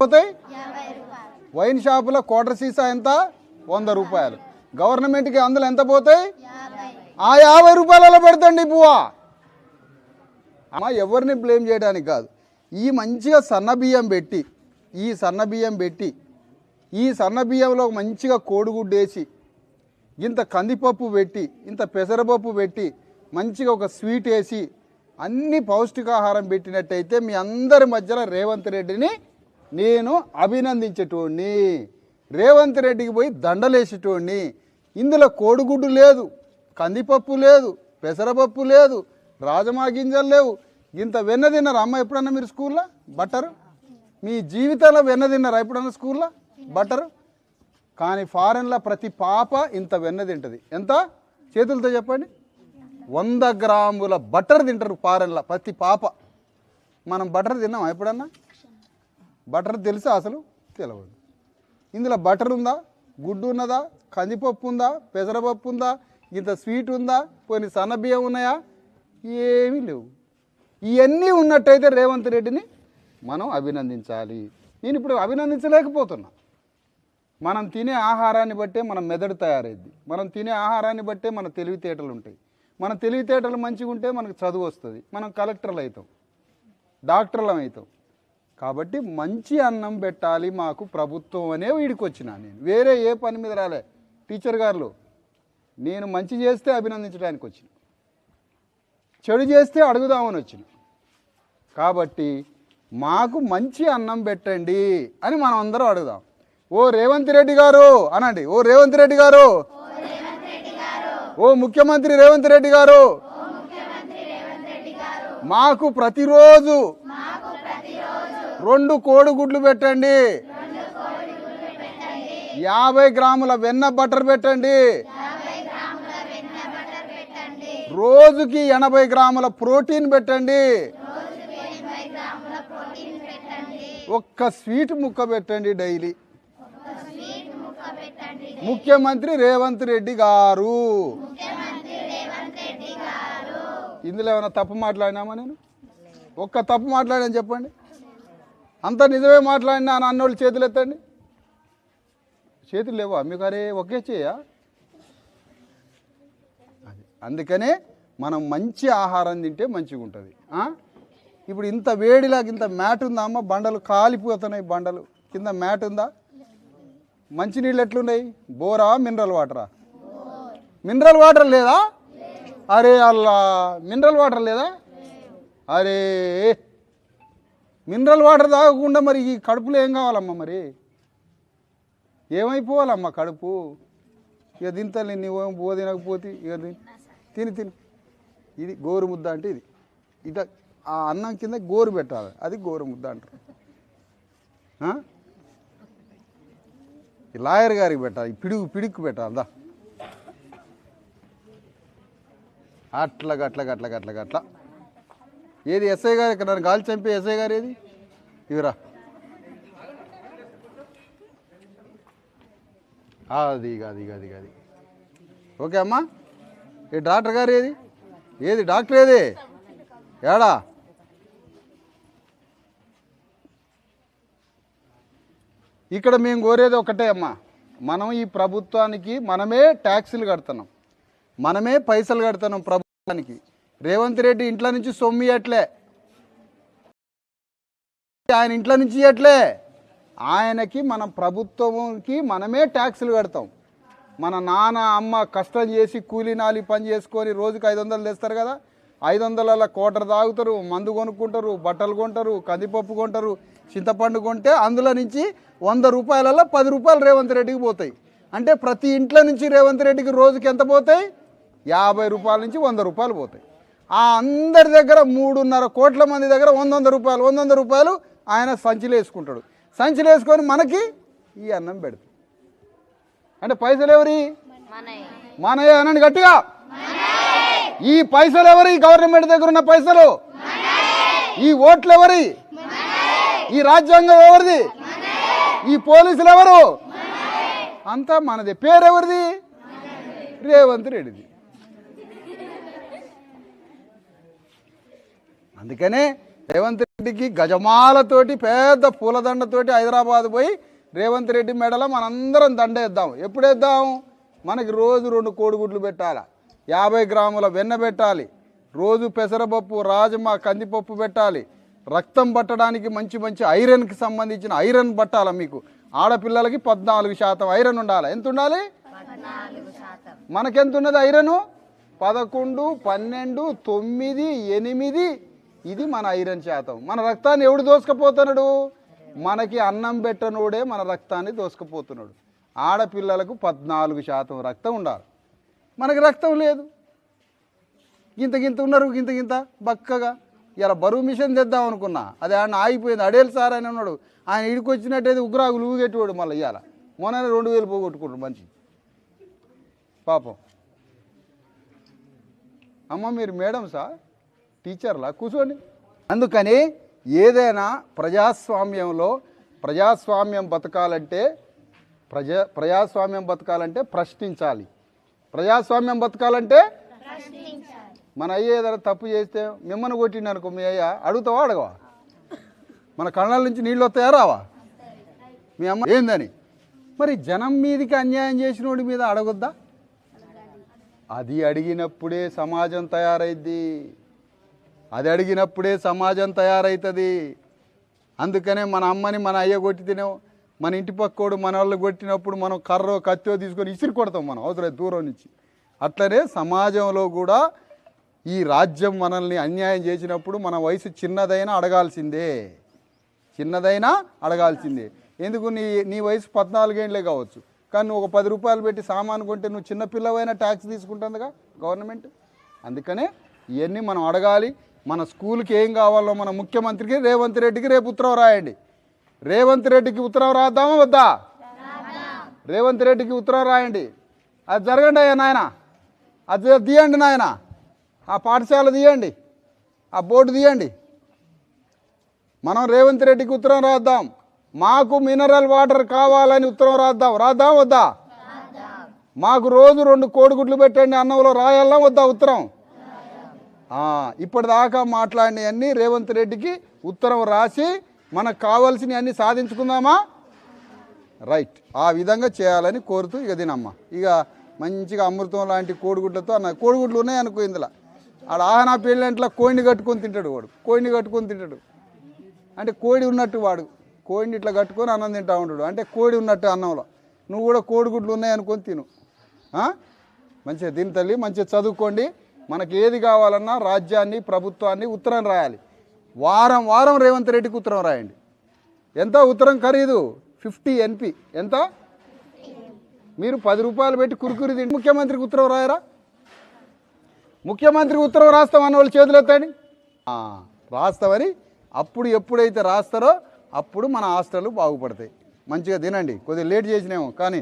పోతాయి వైన్ షాపులో క్వార్టర్ సీసా ఎంత? వంద రూపాయలు. గవర్నమెంట్కి అందులో ఎంత పోతాయి? ఆ యాభై రూపాయలలో పెడతండి పువ్వా అమ్మ ఎవరిని బ్లేమ్ చేయడానికి కాదు. ఈ మంచిగా సన్న బియ్యం పెట్టి ఈ సన్న బియ్యం పెట్టి ఈ సన్న బియ్యంలో మంచిగా కోడిగుడ్డు వేసి ఇంత కందిపప్పు పెట్టి ఇంత పెసరపప్పు పెట్టి మంచిగా ఒక స్వీట్ వేసి అన్ని పౌష్టికాహారం పెట్టినట్టయితే మీ అందరి మధ్యలో రేవంత్ రెడ్డిని నేను అభినందించేటోడిని రేవంత్ రెడ్డికి పోయి దండలేసేటోడిని ఇందులో కోడిగుడ్డు లేదు కందిపప్పు లేదు పెసరపప్పు లేదు రాజమా గింజలు లేవు. ఇంత వెన్న తిన్నారా అమ్మ ఎప్పుడన్నా మీరు స్కూల్లో? బట్టరు? మీ జీవితంలో వెన్న తిన్నారా ఎప్పుడన్నా స్కూల్లో? బట్టరు? కానీ ఫారెన్లో ప్రతి పాప ఇంత వెన్న తింటుంది. ఎంత? చేతులతో చెప్పండి. వంద గ్రాముల బటర్ తింటారు ఫారెన్లో ప్రతి పాప. మనం బటర్ తిన్నామా ఎప్పుడన్నా? బటర్ తెలుసా అసలు? తెలియదు ఇందులో బటర్ ఉందా? గుడ్డు ఉన్నదా? కందిపప్పు ఉందా? పెసరపప్పు ఉందా? ఇంత స్వీట్ ఉందా? కొన్ని సన్నబియ్యం ఉన్నాయా? ఏమీ లేవు. ఇవన్నీ ఉన్నట్టయితే రేవంత్ రెడ్డిని మనం అభినందించాలి. నేను ఇప్పుడు అభినందించలేకపోతున్నా. మనం తినే ఆహారాన్ని బట్టే మన మెదడు తయారైద్ది. మనం తినే ఆహారాన్ని బట్టే మన తెలివితేటలు ఉంటాయి. మన తెలివితేటలు మంచిగా ఉంటే మనకు చదువు వస్తుంది. మనం కలెక్టర్లు అవుతాం. డాక్టర్లం అవుతాం. కాబట్టి మంచి అన్నం పెట్టాలి మాకు ప్రభుత్వం అనే వీడికి వచ్చిన నేను. వేరే ఏ పని మీద రాలే. టీచర్ గారు నేను మంచి చేస్తే అభినందించడానికి వచ్చిన. చెడు చేస్తే అడుగుదామని వచ్చిన. కాబట్టి మాకు మంచి అన్నం పెట్టండి అని మనం అందరం అడుగుదాం. ఓ రేవంత్ రెడ్డి గారు అనండి. ఓ రేవంత్ రెడ్డి గారు. ఓ ముఖ్యమంత్రి రేవంత్ రెడ్డి గారు. మాకు ప్రతిరోజు రెండు కోడిగుడ్లు పెట్టండి. యాభై గ్రాముల వెన్న బటర్ పెట్టండి. రోజుకి ఎనభై గ్రాముల ప్రోటీన్ పెట్టండి. ఒక్క స్వీట్ ముక్క పెట్టండి డైలీ. ముఖ్యమంత్రి రేవంత్ రెడ్డి గారు. ఇందులో ఏమైనా తప్పు మాట్లాడినామా నేను? ఒక్క తప్పు మాట్లాడాను చెప్పండి. అంత నిజమే మాట్లాడినా అని అన్నోళ్ళు చేతులు ఎత్తండి చేతులు లేవా? మీకు అరే ఒకే చేయా? అది. అందుకనే మనం మంచి ఆహారం తింటే మంచిగా ఉంటుంది. ఇప్పుడు ఇంత వేడిలాగా ఇంత మ్యాట్ ఉందా అమ్మ? బండలు కాలిపోతున్నాయి బండలు. కింద మ్యాట్ ఉందా? మంచినీళ్ళు ఎట్లున్నాయి? బోరా మినరల్ వాటరా? మినరల్ వాటర్ లేదా? అరే అల్లా మినరల్ వాటర్ లేదా? అరే మినరల్ వాటర్ తాగకుండా మరి ఈ కడుపులో ఏం కావాలమ్మా మరి? ఏమైపోవాలమ్మా కడుపు? ఇక తింతలే నువ్వేం పోదినకపోతే ఇక తిని తిని తిని. ఇది గోరు ముద్ద అంటే ఇది. ఇట ఆ అన్నం కింద గోరు పెట్టాలి. అది గోరు ముద్ద అంటారు. లాయర్ గారికి పెట్టాలి. పిడుగు పిడుక్కు పెట్టాలి. దా. అట్లా గట్ల గట్ల గట్ల గట్ల. ఏది ఎస్ఐ గారు ఇక్కడ నన్ను గాలి చంపే ఎస్ఐ గారు ఏది? ఇవిరా. అది కాదు అది కాదు ఓకే అమ్మా. ఏ డాక్టర్ గారు ఏది? ఏది? డాక్టర్ ఏది? ఏడా? ఇక్కడ మేము కోరేది ఒకటే అమ్మా. మనం ఈ ప్రభుత్వానికి మనమే ట్యాక్సులు కడుతున్నాం. మనమే పైసలు కడుతున్నాం ప్రభుత్వానికి. రేవంత్ రెడ్డి ఇంట్లో నుంచి సొమ్ము ఇయ్యట్లే. ఆయన ఇంట్లో నుంచి ఇయ్యట్లే. ఆయనకి మన ప్రభుత్వంకి మనమే ట్యాక్సులు కడతాం. మన నాన్న అమ్మ కష్టం చేసి కూలీనాలి పని చేసుకొని రోజుకి ఐదు వందలు తెస్తారు కదా. ఐదు వందల కోటర్ తాగుతారు మందు కొనుక్కుంటారు బట్టలు కొంటారు కందిపప్పు కొంటారు చింతపండు కొంటే అందులో నుంచి వంద రూపాయలలో పది రూపాయలు రేవంత్ రెడ్డికి పోతాయి. అంటే ప్రతి ఇంట్లో నుంచి రేవంత్ రెడ్డికి రోజుకి ఎంత పోతాయి? యాభై రూపాయల నుంచి వంద రూపాయలు పోతాయి. ఆ అందరి దగ్గర మూడున్నర కోట్ల మంది దగ్గర వంద వంద రూపాయలు వంద వంద రూపాయలు ఆయన సంచిలో వేసుకుంటాడు సంచిలో వేసుకొని మనకి ఈ అన్నం పెడతాడు. అంటే పైసలు ఎవరి మనయ్య అనండి గట్టిగా. ఈ పైసలు ఎవరి గవర్నమెంట్ దగ్గర ఉన్న పైసలు? ఈ ఓట్లు ఎవరి ఈ రాజ్యాంగం ఎవరిది? ఈ పోలీసులు ఎవరు అంతా మనది. పేరు ఎవరిది రేవంత్ రెడ్డిది. అందుకనే రేవంత్ రెడ్డి రెడ్డికి గజమాలతోటి పెద్ద పూలదండతోటి హైదరాబాద్ పోయి రేవంత్ రెడ్డి మెడలో మనందరం దండేద్దాం. ఎప్పుడు వేద్దాం మనకి రోజు రెండు కోడిగుడ్లు పెట్టాలి? యాభై గ్రాముల వెన్న పెట్టాలి. రోజు పెసరపప్పు రాజమా కందిపప్పు పెట్టాలి. రక్తం పట్టడానికి మంచి మంచి ఐరన్కి సంబంధించిన ఐరన్ పట్టాలి మీకు? ఆడపిల్లలకి పద్నాలుగు శాతం ఐరన్ ఉండాలి? ఎంత ఉండాలి? మనకెంత ఉన్నది ఐరను? పదకొండు పన్నెండు తొమ్మిది ఎనిమిది ఇది మన ఐరన్ శాతం. మన రక్తాన్ని ఎవడు దోసుకపోతున్నాడు? మనకి అన్నం పెట్టనోడే మన రక్తాన్ని దోసుకుపోతున్నాడు. ఆడపిల్లలకు పద్నాలుగు శాతం రక్తం ఉండాలి. మనకి రక్తం లేదు. గింత గింత ఉన్నారు గింత గింత బక్కగా. ఇలా బరువు మిషన్ తెద్దాం అనుకున్నా. అది ఆయన ఆగిపోయింది. అడేలు సార్ అని ఉన్నాడు. ఆయన ఇడికి వచ్చినట్టయితే ఉగ్రాగులు ఊగేటోడు మళ్ళీ ఇవాళ మొన్న రెండు వేలు పోగొట్టుకుంటాడు మంచి పాపం. అమ్మ మీరు మేడం సార్? టీచర్లా కూర్చోండి అందుకని ఏదైనా ప్రజాస్వామ్యంలో ప్రజాస్వామ్యం బతకాలంటే ప్రజా ప్రజాస్వామ్యం బతకాలంటే ప్రశ్నించాలి. ప్రజాస్వామ్యం బతకాలంటే మన అయ్య ఏదైనా తప్పు చేస్తే మిమ్మల్ని కొట్టిండు అనుకో మీ అయ్య అడుగుతావా అడగవా? మన కళ్ళ నుంచి నీళ్ళు వస్తాయా రావా? మీ అమ్మ ఏందని? మరి జనం మీదకి అన్యాయం చేసినోడి మీద అడగొద్దా? అది అడిగినప్పుడే సమాజం తయారైద్ది. అది అడిగినప్పుడే సమాజం తయారవుతుంది అందుకనే మన అమ్మని మన అయ్య కొట్టితేనే మన ఇంటి పక్కోడు మన వాళ్ళు కొట్టినప్పుడు మనం కర్రో కత్తో తీసుకొని ఇసిరి కొడతాం మనం అవసరం దూరం నుంచి. అట్లనే సమాజంలో కూడా ఈ రాజ్యం మనల్ని అన్యాయం చేసినప్పుడు మన వయసు చిన్నదైనా అడగాల్సిందే. చిన్నదైనా అడగాల్సిందే. ఎందుకు నీ నీ వయసు పద్నాలుగేండ్లే కావచ్చు. కానీ నువ్వు ఒక పది రూపాయలు పెట్టి సామాను కొంటే నువ్వు చిన్నపిల్లవైనా ట్యాక్స్ తీసుకుంటుందిగా గవర్నమెంట్. అందుకనే ఇవన్నీ మనం అడగాలి. మన స్కూల్కి ఏం కావాలో మన ముఖ్యమంత్రికి రేవంత్ రెడ్డికి రేపు ఉత్తరం రాయండి. రేవంత్ రెడ్డికి ఉత్తరం రాద్దామా వద్దా? రేవంత్ రెడ్డికి ఉత్తరం రాయండి. అది జరగండి అయ్యా నాయన. అది తీయండి నాయన. ఆ పాఠశాల తీయండి. ఆ బోర్డు తీయండి. మనం రేవంత్ రెడ్డికి ఉత్తరం రాద్దాం. మాకు మినరల్ వాటర్ కావాలని ఉత్తరం రాద్దాం. రాద్దాం వద్దా? మాకు రోజు రెండు కోడిగుడ్లు పెట్టండి అన్నంలో రాయాలా వద్దా ఉత్తరం? ఇప్పటిదాకా మాట్లాడినవన్నీ రేవంత్ రెడ్డికి ఉత్తరం రాసి మనకు కావాల్సినవి అన్నీ సాధించుకుందామా? రైట్. ఆ విధంగా చేయాలని కోరుతూ ఇక దీనమ్మ ఇక మంచిగా అమృతం లాంటి కోడిగుడ్లతో అన్న కోడిగుడ్లు ఉన్నాయి అనుకో ఇందులో. ఆడ ఆహనా పెళ్ళంట్లో కోడిని కట్టుకొని తింటాడు వాడు. కోడిని కట్టుకొని తింటాడు. అంటే కోడి ఉన్నట్టు వాడు. కోడిని ఇట్లా కట్టుకొని అన్నం తింటా ఉంటాడు. అంటే కోడి ఉన్నట్టు అన్నంలో. నువ్వు కూడా కోడిగుడ్లు ఉన్నాయి అనుకొని తిను. మంచిగా తిని తల్లి మంచిగా చదువుకోండి. మనకి ఏది కావాలన్నా రాజ్యాన్ని ప్రభుత్వాన్ని ఉత్తరం రాయాలి. వారం వారం రేవంత్ రెడ్డికి ఉత్తరం రాయండి. ఎంత? ఉత్తరం ఖరీదు. ఫిఫ్టీ ఎన్పి ఎంత? మీరు పది రూపాయలు పెట్టి కురుకురి తిండి. ముఖ్యమంత్రికి ఉత్తరం రాయరా? ముఖ్యమంత్రికి ఉత్తరం రాస్తామన్న వాళ్ళు చేతులు ఎత్తండి. రాస్తామని అప్పుడు ఎప్పుడైతే రాస్తారో అప్పుడు మన హాస్టళ్ళు బాగుపడతాయి. మంచిగా తినండి. కొద్దిగా లేట్ చేసినామో కానీ